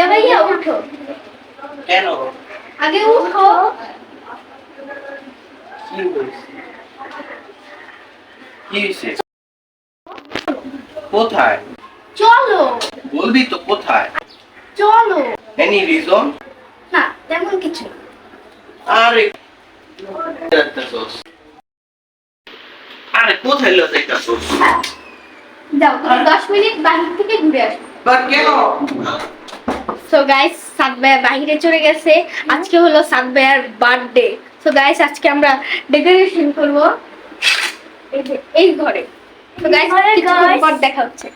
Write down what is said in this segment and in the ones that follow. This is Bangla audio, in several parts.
ভাইয়া ভাইয়া উঠো। কেন? আগে উঠো। কি হয়েছে? কি হয়েছে? কোথায়? চলো। বলবি তো কোথায়? চলো। এনি রিজন না তেমন কিছু। আরে? আরে কোথায় লো যাইতাছস? যাও তুমি দশ মিনিট বাহির থেকে ঘুরে আসো। বা কেন? সো গাইস সাত ভাইয়া বাহিরে চলে গেছে। আজকে হলো সাত ভাইয়ার বার্থডে সো গাইস আজকে আমরা ডেকোরেশন করব। এই ঘরে। তো গাইস কিছুক্ষণ পর দেখা হচ্ছে।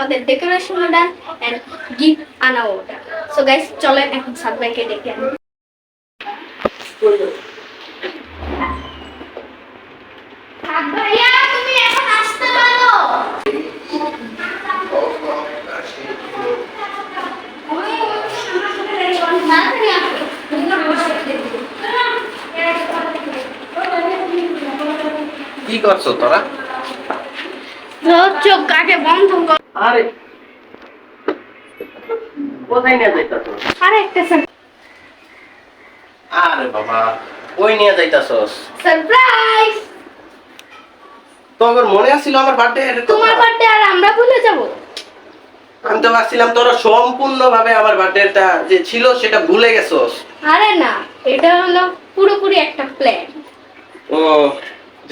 আমাদের ডেকোরেশন ডান এন্ড গিফট আনাও সো গাইস চলেন এখন সাত ভাইকে ডেকে আনি। কি করছ তোরা? চোখ চোখ কাকে বন্ধ কর আরে কোথায় নিয়ে যাইতাছস আরে একটা আরে বাবা কই নিয়ে যাইতাছস? সারপ্রাইজ তোর মনে আছিল আমার বার্থডে তোমার বার্থডে আর আমরা ভুলে যাব। আমি তো ভাবছিলাম তোরা সম্পূর্ণ ভাবে আমার বার্থডেটা যে ছিল সেটা ভুলে গেছস। আরে না এটা হলো পুরোপুরি একটা প্ল্যান ও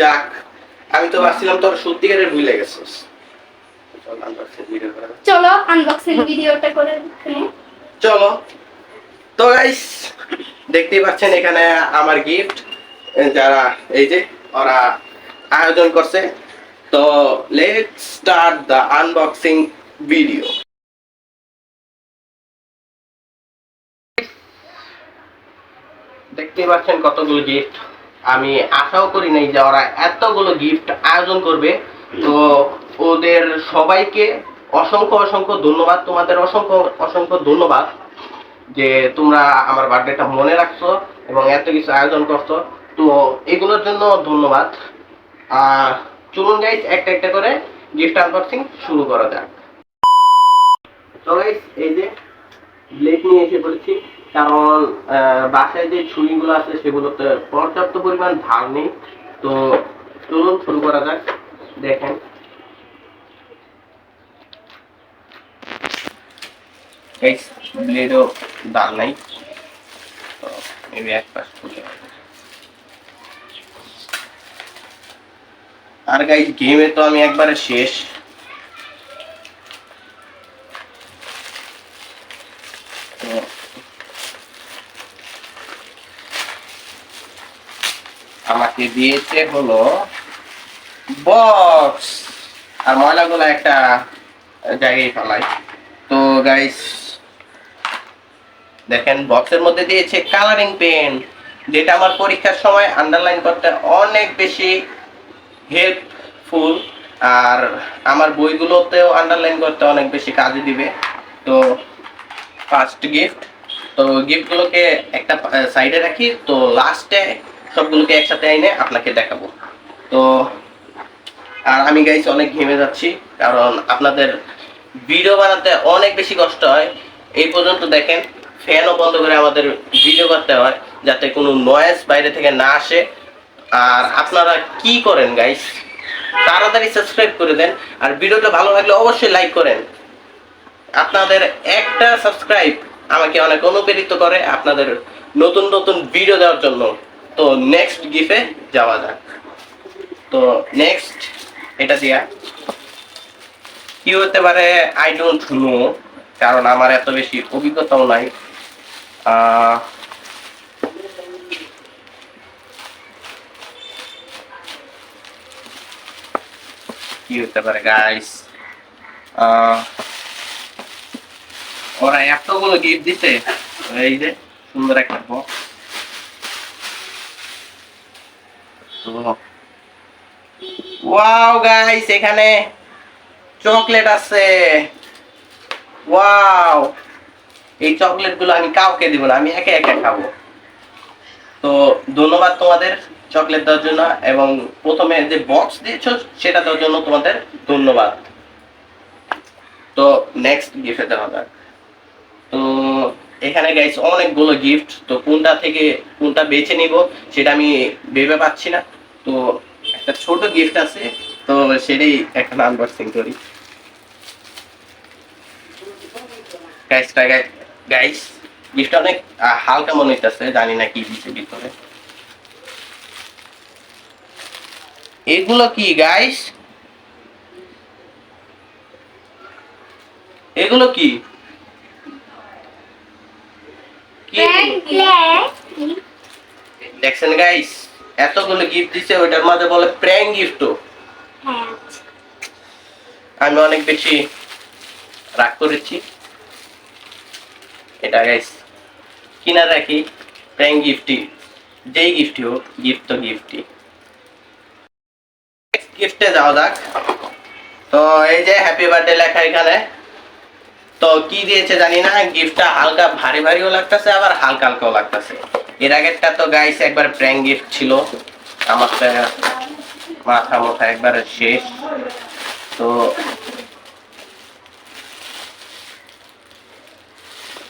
যাক আমি তো ভাবছিলাম তোর সত্যিকারের ভুলে গেছস। চল, আনবক্সিং ভিডিওটা করে। চলো তো গাইস দেখতেই পাচ্ছেন এখানে আমার গিফট যারা এই যে ওরা আয়োজন করছে। তো let start the unboxing video দেখতেই পাচ্ছেন কতগুলো গিফট আমি আশাও করি নাই যে ওরা এতগুলো গিফট আয়োজন করবে। তো ওদের সবাইকে অসংখ্য অসংখ্য ধন্যবাদ। তোমাদের অসংখ্য অসংখ্য ধন্যবাদ যে তোমরা আমার বার্থডেটা মনে রাখছো এবং এত কিছু আয়োজন করছ। তো এগুলোর জন্য ধন্যবাদ। আর চলুন গাইস একটা একটা করে গিফট আনবক্সিং শুরু করা যাক। এই যে ব্লেড নিয়ে এসে পড়েছি। কারণ বাসায় যে ছুরিগুলো আছে সেগুলোতে পর্যাপ্ত পরিমাণ ধার নেই। তো চলুন শুরু করা যাক। দেখেন। গাইস ব্লেডও দাল নাই। তো মেবি এক পাশ ফুটে আর গাইস গেমে তো আমি একবারে শেষ। আমাকে দিয়েছে হলো বক্স আর ময়লাগুলো একটা জায়গায় ফেলাই। তো গাইস দেখেন বক্সের মধ্যে দিয়েছে কালারিং পেন যেটা আমার পরীক্ষার সময় আন্ডারলাইন করতে অনেক বেশি হেল্পফুল আর আমার বইগুলোতেও আন্ডারলাইন করতে অনেক বেশি কাজে দিবে। তো ফার্স্ট গিফট তো গিফটগুলোকে একটা সাইডে রাখি, তো লাস্টে সবগুলোকে একসাথে এনে আপনাকে দেখাবো। তো, আর আমি গাইছি অনেক ঘেমে যাচ্ছি, কারণ আপনাদের ভিডিও বানাতে অনেক বেশি কষ্ট হয়। এই পর্যন্ত দেখেন ফ্যানও বন্ধ করে আমাদের ভিডিও করতে হয়, যাতে কোনো নয়েজ বাইরে থেকে না আসে। আর আপনারা কি করেন গাইস তাড়াতাড়ি সাবস্ক্রাইব করে দেন, আর ভিডিওটা ভালো লাগলে অবশ্যই লাইক করেন। আপনাদের একটা সাবস্ক্রাইব আমাকে অনেক অনুপ্রেরিত করে আপনাদের নতুন নতুন ভিডিও দেওয়ার জন্য। তো নেক্সট গিফে যাওয়া যাক। তো নেক্সট এটা দিয়া। কি হতে পারে আই ডোন্ট নো কারণ আমার এত বেশি অভিজ্ঞতাও নাই। আহ, কি হতে পারে গাইস ওরা এতগুলো গিফট দিছে এই যে সুন্দর একটা বক্স ওয়াও গাইস এখানে চকলেট আছে ওয়াও এই চকলেটগুলো আমি কাউকে দিব না, আমি একে একে খাব। তো ধন্যবাদ তোমাদের চকলেট দেওয়ার জন্য, এবং প্রথমে যে বক্স দিয়েছ সেটা দেওয়ার জন্য তোমাদের ধন্যবাদ। তো নেক্সট গিফট দেওয়া যাক। তো এখানে গাইস অনেকগুলো গিফট তো কোনটা থেকে কোনটা বেছে নিব সেটা আমি ভেবে পাচ্ছি না। তো একটা ছোট গিফট আছে, তো সেটাই এখন আনবক্সিং করি। গাইস গাইস গিফট অনেক হালকা মনে হইতেছে জানি না কি দিচ্ছে ভিতরে। এগুলো কি গাইস এগুলো কি? দেখছেন গাইস এতগুলো গিফট দিছে ওইটার মধ্যে বলে প্র্যাঙ্ক গিফট আমি অনেক বেশি রাগ করেছি। এটা গাইস কিনা রাখি প্র্যাঙ্ক গিফটই যেই গিফটই হোক, গিফট তো গিফটই। গিফটে যাওয়া যাক। তো এই যে হ্যাপি বার্থডে লেখা এখানে। তো কি দিয়েছে জানি না গিফটটা হালকা ভারী ভারীও লাগতেছে, আবার হালকা হালকাও লাগতেছে। এর আগেরটা তো গাইস একবার প্র্যাঙ্ক গিফট ছিল। আমারটা মাথা মাথা একবার শেষ। তো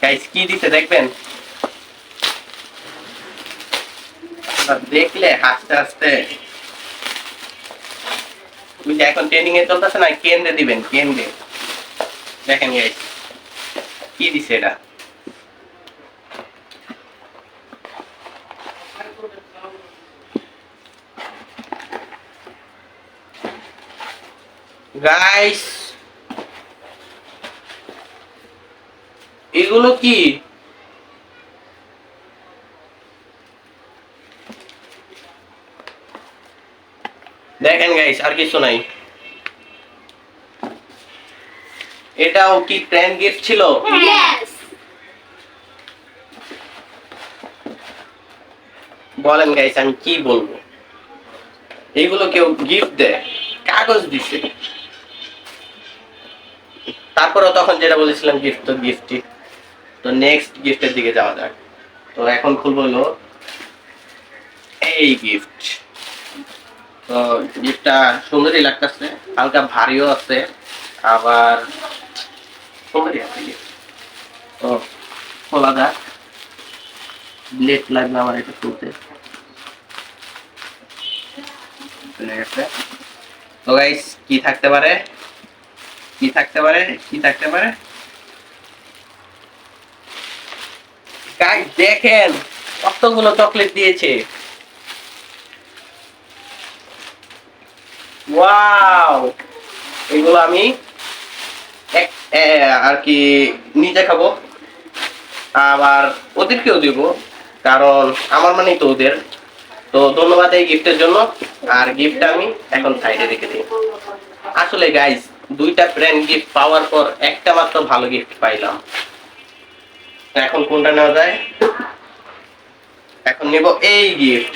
গাইস কি দিতে দেখবেন? দেখলে হাসতে হাসতে। ওই এখন ট্রেনিং এ চলতেছে না, কেন্দ্রে দিবেন, কেন্দ্রে। দেখেন গাইস কি দিছে এটা? গাইস এগুলো কি? দেখেন গাইস আর কিছু নাই। এটাও কি প্ল্যান গিফট ছিল? বলেন গাইস আমি কি বলব? এইগুলো কেউ গিফট দেয় কাগজ দিছে। তারপরেও তখন যেটা বলেছিলাম গিফট তো গিফটই। তো নেক্সট গিফটের দিকে যাওয়া যাক। তো এখন খুলবো হলো এই গিফট তো গিফটটা সুন্দরই লাগতেছে, হালকা ভারীও আছে, আবার সুন্দরই আছে gift। তো খোলা যাক। ব্লেড লাগবে আমার এটা খুলতে। তো গাইস কি থাকতে পারে? কি থাকতে পারে? কি থাকতে পারে? দেখেন, কতগুলো চকলেট দিয়েছে। ওয়াও এগুলো আমি এক আর কি নিজে খাব। আবার ওদেরকেও দিব, কারণ আমার মানেই তো ওদের। তো ধন্যবাদ এই গিফটের জন্য। আর গিফট আমি এখন সাইডে রেখে দিই। আসলে গাইস দুইটা ব্র্যান্ড গিফট পাওয়ার পর একটা মাত্র ভালো গিফট পাইলাম। এখন কোনটা নেওয়া যায়? এখন নেব এই গিফট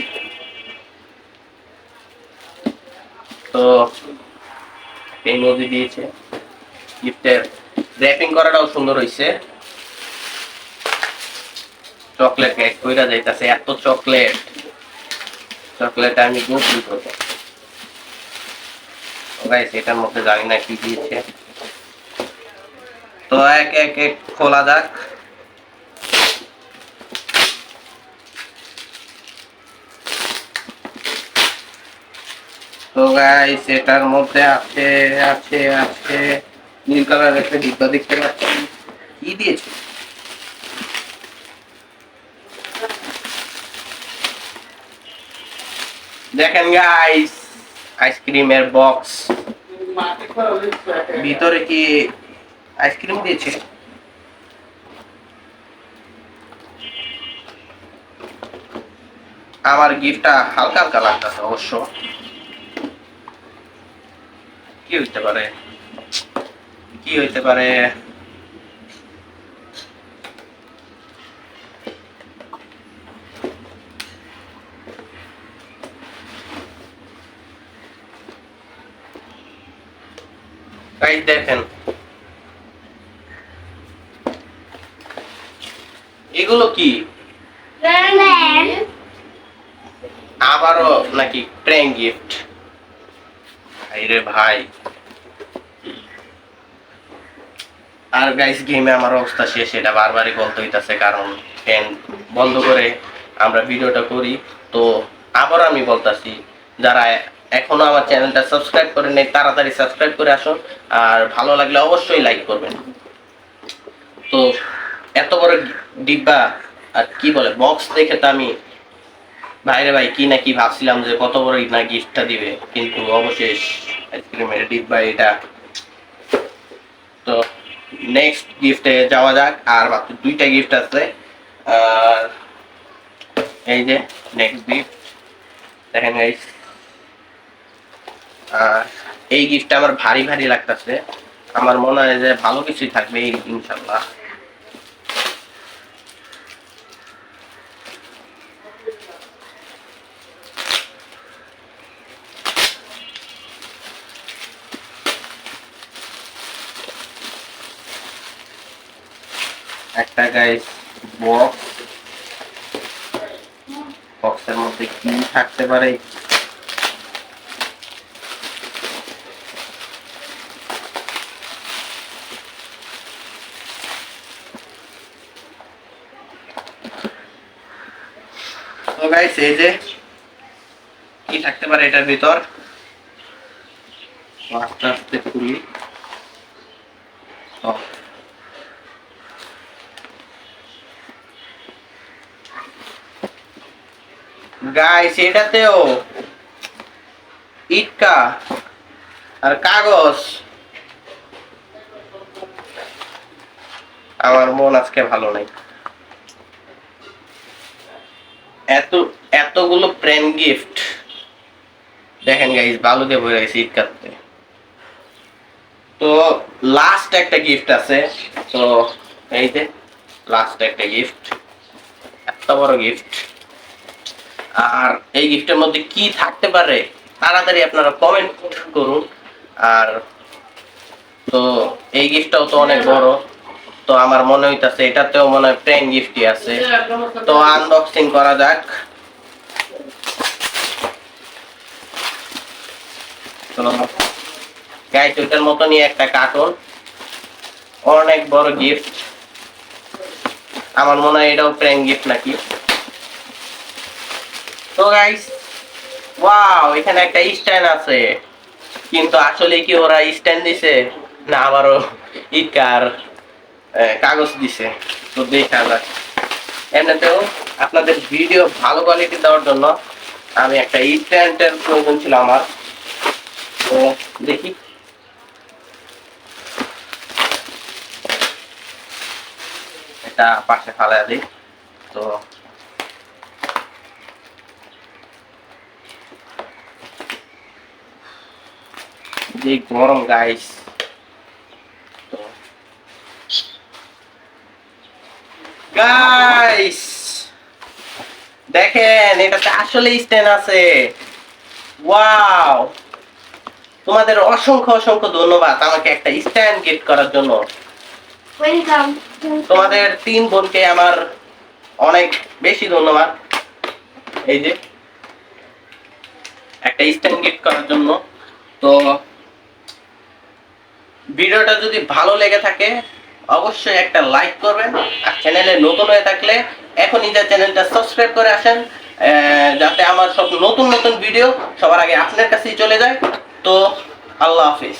তো এই নদী দিয়েছে। গিফটের র্যাপিং করাটাও সুন্দর হয়েছে চকলেট কেক কইরা যাইতাছে, এত চকলেট চকলেট আমি গোপন করব। গাইস এটার মধ্যে জানি না কি দিয়েছে। তো এক এক এক খোলা যাক। গাইস এটার মধ্যে আছে আছে আছে। নীল কালার একটা ডিব্বা দেখতে পাচ্ছি। কি দিয়েছে? দেখেন গাইস আইসক্রিমের বক্স ভিতরে কি আইসক্রিম দিয়েছে? আমার গিফটটা হালকা হালকা লাগতেছে অবশ্য। কি হইতে পারে? কি হইতে পারে? গাইস দেখেন। এগুলো কি? আবারও নাকি প্র্যাঙ্ক গিফট। ভাই রে ভাই। আর গাইস গেমে আমার অবস্থা শেষ, এটা বারবারই বলতে হইতাছে, কারণ ফ্যান বন্ধ করে আমরা ভিডিওটা করি। তো আবার আমি বলতাছি, যারা এখনও আমার চ্যানেলটা সাবস্ক্রাইব করে নেই, তাড়াতাড়ি সাবস্ক্রাইব করে আসুন। আর ভালো লাগলে অবশ্যই লাইক করবেন। তো এত বড় ডিব্বা, আর কি বলে বক্স দেখে তো আমি, ভাইরে ভাই, কি না কি ভাবছিলাম যে কত বড় না গিফটটা দিবে? কিন্তু অবশেষ আইসক্রিমের ডিব্বা এটা। তো নেক্সট গিফটে যাওয়া যাক, আর মাত্র দুইটা গিফট আছে। আর এই যে নেক্সট গিফট দেখেন গাইস আর এই গিফটটা আমার ভারী ভারী লাগতেছে। আমার মনে হয় যে ভালো কিছুই থাকবে, ইনশাল্লাহ। একটা গাইস বক্স বক্সের মধ্যে কি থাকতে পারে? তো এই যে কি থাকতে পারে এটার ভিতর? আস্তে আস্তে খুলি। গাইস এটাতেও ইটকা আর কাগজ। আমার মন আজকে ভালো নেই। এত, এতগুলো প্রেম গিফট দেখেন গাইস ভালো দিয়ে ভরে গেছে ইটকাতে তো লাস্ট একটা গিফট আছে। তো এই যে লাস্ট একটা গিফট এত বড় গিফট আর এই গিফটের মধ্যে কি থাকতে পারে তাড়াতাড়ি আপনারা কমেন্ট করুন। আর তো এই গিফটটাও তো অনেক বড়। তো আমার মনে হইতাছে এটাতেও মনে হয় প্রেম গিফটই আছে। তো আনবক্সিং করা যাক। গাইস ওইটার মতনই একটা কার্টুন অনেক বড় গিফট আমার মনে হয় এটাও প্রেম গিফট নাকি? তো গাইস ওয়াও এখানে একটা স্ট্যান্ড আছে। কিন্তু আসলে কি ওরা স্ট্যান্ড দিছে না আবারও ইকার কাগজ দিছে? তো দেখা যাক। এমনিতেও আপনাদের ভিডিও ভালো কোয়ালিটি দেওয়ার জন্য আমি একটা স্ট্যান্ডের প্রয়োজন ছিল আমার। তো দেখি। এটা পাশে ফালা দিই। তো যে গরম গাইস গাইস দেখেন এটাতে আসলে স্ট্যান্ড আছে। ওয়াও তোমাদের অসংখ্য অসংখ্য ধন্যবাদ আমাকে একটা স্ট্যান্ড গিফট করার জন্য। ওয়েলকাম তোমাদের তিন বোনকে আমার অনেক বেশি ধন্যবাদ। এই যে একটা স্ট্যান্ড গিফট করার জন্য। তো ভিডিওটা যদি ভালো লেগে থাকে, অবশ্যই একটা লাইক করবেন। আর চ্যানেলে নতুন হয়ে থাকলে এখনই যা চ্যানেলটা সাবস্ক্রাইব করে আসেন যাতে আমার সব নতুন নতুন ভিডিও সবার আগে আপনার কাছেই চলে যায়। তো, আল্লাহ হাফিজ।